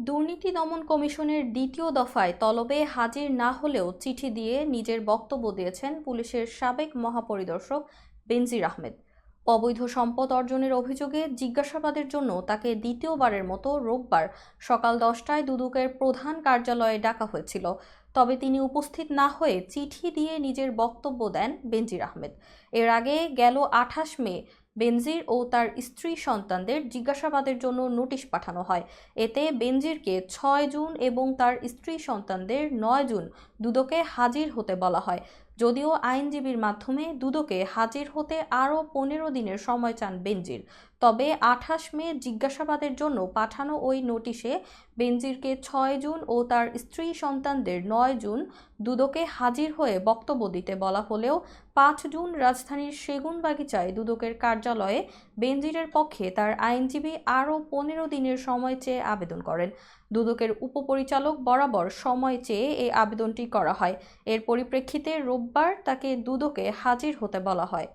দুর্নীতি দমন কমিশনের দ্বিতীয় দফায় তলবে হাজির না হলেও চিঠি দিয়ে নিজের বক্তব্য দিয়েছেন পুলিশের সাবেক মহাপরিদর্শক বেনজির আহমেদ। অবৈধ সম্পদ অর্জনের অভিযোগে জিজ্ঞাসাবাদের জন্য তাকে দ্বিতীয়বারের মতো রোববার সকাল দশটায় দুদকের প্রধান কার্যালয়ে ডাকা হয়েছিল। তবে তিনি উপস্থিত না হয়ে চিঠি দিয়ে নিজের বক্তব্য দেন বেনজির আহমেদ। এর আগে গেল আঠাশ মে বেনজির ও তার স্ত্রী সন্তানদের জিজ্ঞাসাবাদের জন্য নোটিশ পাঠানো হয়। এতে বেনজিরকে ছয় জুন এবং তার স্ত্রী সন্তানদের নয় জুন দুদকে হাজির হতে বলা হয়। যদিও আইনজীবীর মাধ্যমে দুদকে হাজির হতে আরও পনেরো দিনের সময় চান বেনজির। তবে আঠাশ মে জিজ্ঞাসাবাদের জন্য পাঠানো ওই নোটিশে বেনজিরকে ছয় জুন ও তার স্ত্রী সন্তানদের নয় জুন দুদকে হাজির হয়ে বক্তব্য দিতে বলা হলেও পাঁচ জুন রাজধানীর সেগুনবাগিচায় দুদকের কার্যালয়ে বেনজিরের পক্ষে তার আইনজীবী আরও পনেরো দিনের সময় চেয়ে আবেদন করেন। দুদকের উপপরিচালক বরাবর সময় চেয়ে এই আবেদনটি করা হয়। এর পরিপ্রেক্ষিতে রোববার তাকে দুদকে হাজির হতে বলা হয়।